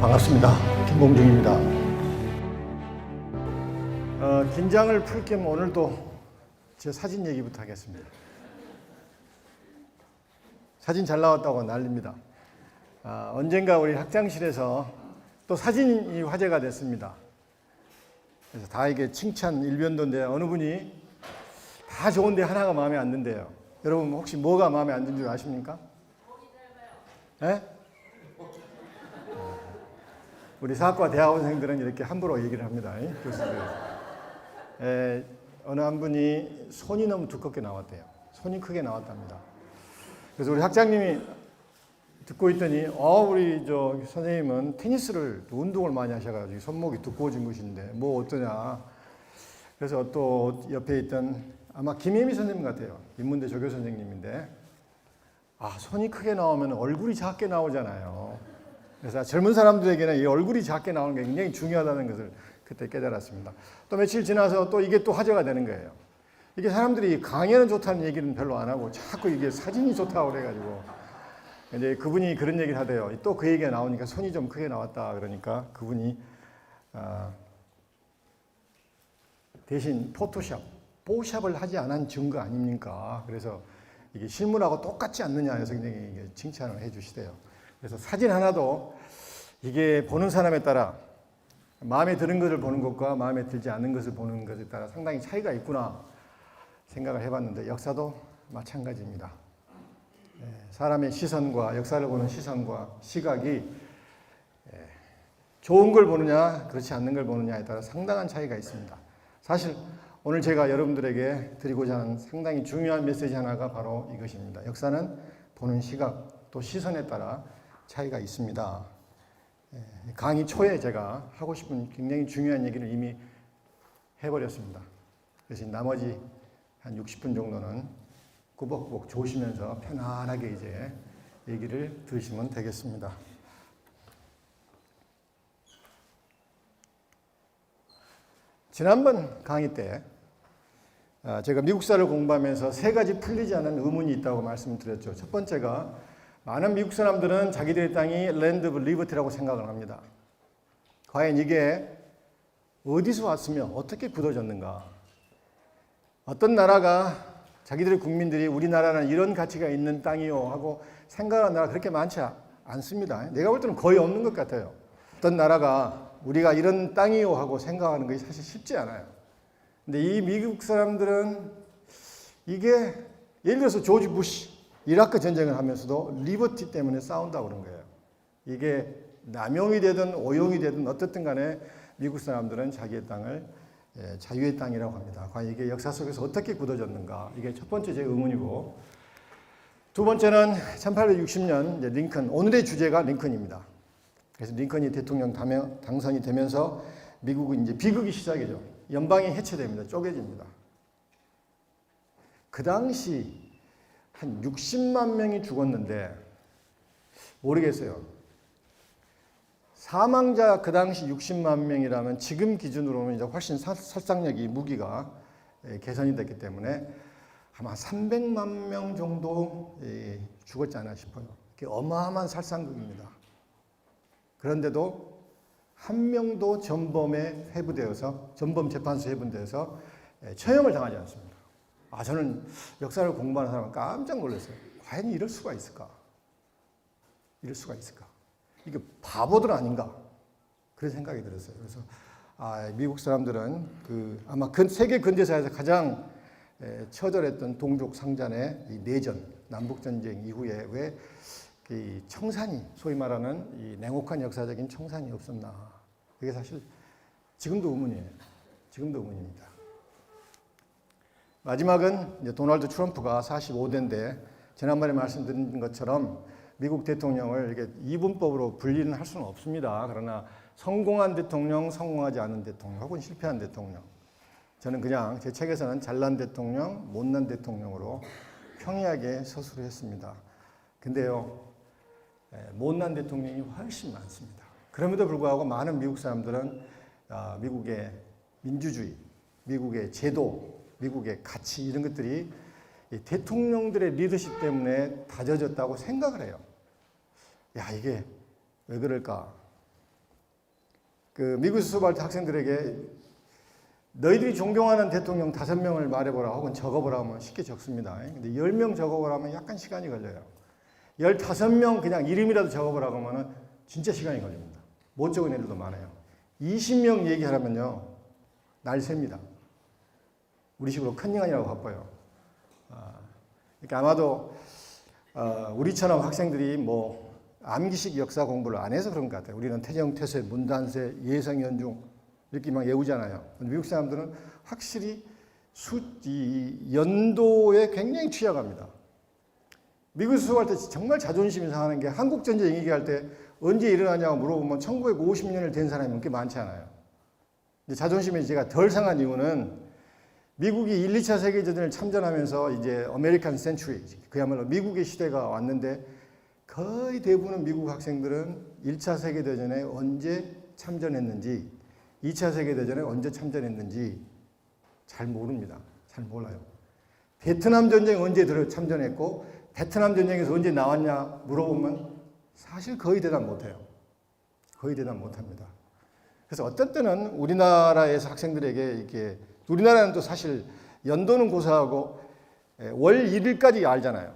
반갑습니다. 김봉중입니다. 어, 긴장을 풀 겸 오늘도 제 사진 얘기부터 하겠습니다. 사진 잘 나왔다고 난립니다. 아, 언젠가 우리 학장실에서 또 사진이 화제가 됐습니다. 그래서 다 이게 칭찬 일변도인데 어느 분이 다 좋은데 하나가 마음에 안 든대요. 여러분 혹시 뭐가 마음에 안 드는 줄 아십니까? 예? 우리 사학과 대학원생들은 이렇게 함부로 얘기를 합니다. 이 교수들. 에, 어느 한 분이 손이 너무 두껍게 나왔대요. 손이 크게 나왔답니다. 그래서 우리 학장님이 듣고 있더니, 어, 우리 저 선생님은 테니스를 또 운동을 많이 하셔가지고 손목이 두꺼워진 것인데 뭐 어떠냐. 그래서 또 옆에 있던 아마 김혜미 선생님 같아요. 인문대 조교 선생님인데, 아, 손이 크게 나오면 얼굴이 작게 나오잖아요. 그래서 젊은 사람들에게는 이 얼굴이 작게 나오는 게 굉장히 중요하다는 것을 그때 깨달았습니다. 또 며칠 지나서 또 이게 또 화제가 되는 거예요. 이게 사람들이 강연은 좋다는 얘기는 별로 안 하고 자꾸 이게 사진이 좋다고 그래가지고 이제 그분이 그런 얘기를 하대요. 또 그 얘기가 나오니까 손이 좀 크게 나왔다 그러니까 그분이 아, 대신 포토샵, 포샵을 하지 않은 증거 아닙니까? 그래서 이게 실물하고 똑같지 않느냐 해서 굉장히 칭찬을 해주시대요. 그래서 사진 하나도 이게 보는 사람에 따라 마음에 드는 것을 보는 것과 마음에 들지 않는 것을 보는 것에 따라 상당히 차이가 있구나 생각을 해봤는데 역사도 마찬가지입니다. 예, 사람의 시선과 역사를 보는 시선과 시각이 예, 좋은 걸 보느냐 그렇지 않는 걸 보느냐에 따라 상당한 차이가 있습니다. 사실 오늘 제가 여러분들에게 드리고자 하는 상당히 중요한 메시지 하나가 바로 이것입니다. 역사는 보는 시각 또 시선에 따라 차이가 있습니다. 예, 강의 초에 제가 하고 싶은 굉장히 중요한 얘기를 이미 해버렸습니다. 그래서 나머지 한 60분 정도는 꾸벅꾸벅 조시면서 편안하게 이제 얘기를 들으시면 되겠습니다. 지난번 강의 때 아, 제가 미국사를 공부하면서 세 가지 풀리지 않은 의문이 있다고 말씀드렸죠. 첫 번째가 많은 미국 사람들은 자기들의 땅이 랜드 오브 리버티라고 생각을 합니다. 과연 이게 어디서 왔으며 어떻게 굳어졌는가? 어떤 나라가 자기들의 국민들이 우리나라는 이런 가치가 있는 땅이요 하고 생각하는 나라 그렇게 많지 않습니다. 내가 볼 때는 거의 없는 것 같아요. 어떤 나라가 우리가 이런 땅이요 하고 생각하는 것이 사실 쉽지 않아요. 근데 이 미국 사람들은 이게 예를 들어서 조지 부시 이라크 전쟁을 하면서도 리버티 때문에 싸운다고 그런 거예요. 이게 남용이 되든 오용이 되든 어떻든 간에 미국 사람들은 자기의 땅을 예, 자유의 땅이라고 합니다. 과연 이게 역사 속에서 어떻게 굳어졌는가? 이게 첫 번째 제 의문이고 두 번째는 1860년 링컨 오늘의 주제가 링컨입니다. 그래서 링컨이 대통령 당선이 되면서 미국은 이제 비극이 시작이죠. 연방이 해체됩니다. 쪼개집니다. 그 당시 한 60만 명이 죽었는데 모르겠어요. 사망자 그 당시 60만 명이라면 지금 기준으로는 이제 훨씬 살상력이 무기가 예, 개선이 됐기 때문에 아마 300만 명 정도 예, 죽었지 않나 싶어요. 어마어마한 살상극입니다. 그런데도 한 명도 전범에 회부되어서 전범 재판소에 회부되어서 예, 처형을 당하지 않습니다. 아 저는 역사를 공부하는 사람은 깜짝 놀랐어요. 과연 이럴 수가 있을까? 이럴 수가 있을까? 이게 바보들 아닌가? 그런 생각이 들었어요. 그래서 아, 미국 사람들은 그 아마 근, 세계 근대사에서 가장 에, 처절했던 동족 상잔의 이 내전, 남북 전쟁 이후에 왜 이 청산이 소위 말하는 이 냉혹한 역사적인 청산이 없었나? 그게 사실 지금도 의문이에요. 지금도 의문입니다. 마지막은 도널드 트럼프가 45대인데 지난번에 말씀드린 것처럼 미국 대통령을 이렇게 이분법으로 분리는 할 수는 없습니다. 그러나 성공한 대통령, 성공하지 않은 대통령, 혹은 실패한 대통령. 저는 그냥 제 책에서는 잘난 대통령, 못난 대통령으로 평이하게 서술을 했습니다. 근데요, 못난 대통령이 훨씬 많습니다. 그럼에도 불구하고 많은 미국 사람들은 아, 미국의 민주주의, 미국의 제도, 미국의 가치 이런 것들이 대통령들의 리더십 때문에 다져졌다고 생각을 해요. 야, 이게 왜 그럴까? 그 미국 수업할 때 학생들에게 너희들이 존경하는 대통령 다섯 명을 말해보라 혹은 적어보라 하면 쉽게 적습니다. 근데 열 명 적어보라 하면 약간 시간이 걸려요. 열다섯 명 그냥 이름이라도 적어보라고 하면은 진짜 시간이 걸립니다. 못 적은 애들도 많아요. 20명 얘기하라면요. 날 셉니다. 우리 식으로 컨닝하느라고 바빠요. 아, 그러니까 아마도 어, 우리처럼 학생들이 뭐 암기식 역사 공부를 안 해서 그런 것 같아요. 우리는 태정 태세, 문단세, 예성 연중 이렇게 막 외우잖아요. 미국 사람들은 확실히 수, 이 연도에 굉장히 취약합니다. 미국 수업할 때 정말 자존심이 상하는 게 한국 전쟁 얘기할 때 언제 일어나냐고 물어보면 1950년을 된 사람이 그렇게 많지 않아요. 자존심이 제가 덜 상한 이유는 미국이 1, 2차 세계대전을 참전하면서 이제 아메리칸 센츄리 그야말로 미국의 시대가 왔는데 거의 대부분 미국 학생들은 1차 세계대전에 언제 참전했는지 2차 세계대전에 언제 참전했는지 잘 모릅니다. 잘 몰라요. 베트남 전쟁 언제 들어 참전했고 베트남 전쟁에서 언제 나왔냐 물어보면 사실 거의 대답 못해요. 거의 대답 못합니다. 그래서 어떤 때는 우리나라에서 학생들에게 이렇게 우리나라는 또 사실 연도는 고사하고 예, 월 1일까지 알잖아요.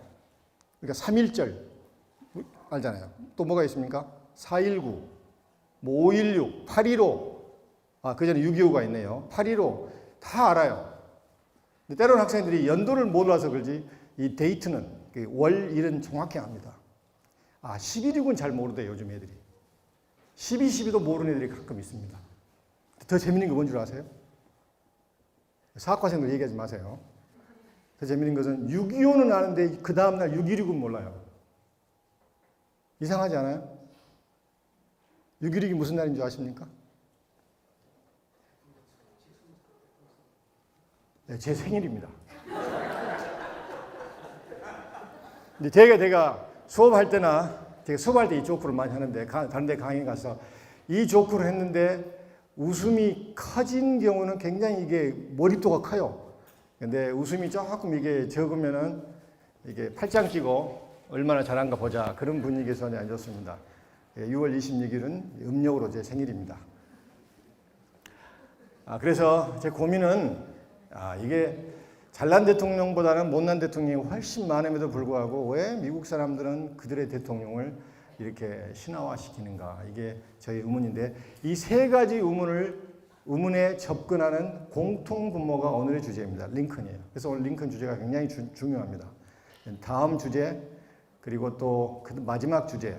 그러니까 3일절 알잖아요. 또 뭐가 있습니까? 419, 뭐 516, 815, 아, 그 전에 625가 있네요. 815, 다 알아요. 근데 때로는 학생들이 연도를 몰라서 그러지 이 데이트는 그 월일은 정확히 압니다. 아, 11일은 잘 모르대 요즘 애들이. 12, 12도 모르는 애들이 가끔 있습니다. 더 재밌는 거뭔줄 아세요? 사학과생들 얘기하지 마세요. 더 재밌는 것은 6.25는 아는데 그 다음날 6.16은 몰라요. 이상하지 않아요? 6.16이 무슨 날인 줄 아십니까? 네, 제 생일입니다. 근데 제가 제가 수업할 때나 제가 수업할 때 이 조크를 많이 하는데 가- 다른 데 강의 가서 이 조크를 했는데 웃음이 커진 경우는 굉장히 이게 몰입도가 커요. 근데 웃음이 조금 이게 적으면은 이게 팔짱 끼고 얼마나 잘한가 보자 그런 분위기에서 안 좋습니다. 6월 26일은 음력으로 제 생일입니다. 아, 그래서 제 고민은 아, 이게 잘난 대통령보다는 못난 대통령이 훨씬 많음에도 불구하고 왜 미국 사람들은 그들의 대통령을 이렇게 신화화시키는가 이게 저희 의문인데 이 세 가지 의문을 의문에 접근하는 공통 분모가 오늘의 주제입니다. 링컨이에요. 그래서 오늘 링컨 주제가 굉장히 주- 중요합니다. 다음 주제 그리고 또 그 마지막 주제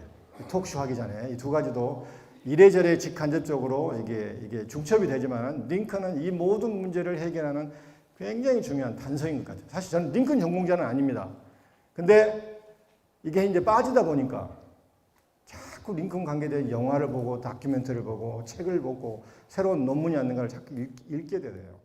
톡쇼 하기 전에 이 두 가지도 이래저래 직간접적으로 이게 이게 중첩이 되지만 링컨은 이 모든 문제를 해결하는 굉장히 중요한 단서인 것 같아요. 사실 저는 링컨 전공자는 아닙니다. 근데 이게 이제 빠지다 보니까 자꾸 링컨 관계된 영화를 보고 다큐멘터리를 보고 책을 보고 새로운 논문이 왔는 걸 자꾸 읽, 읽게 돼요.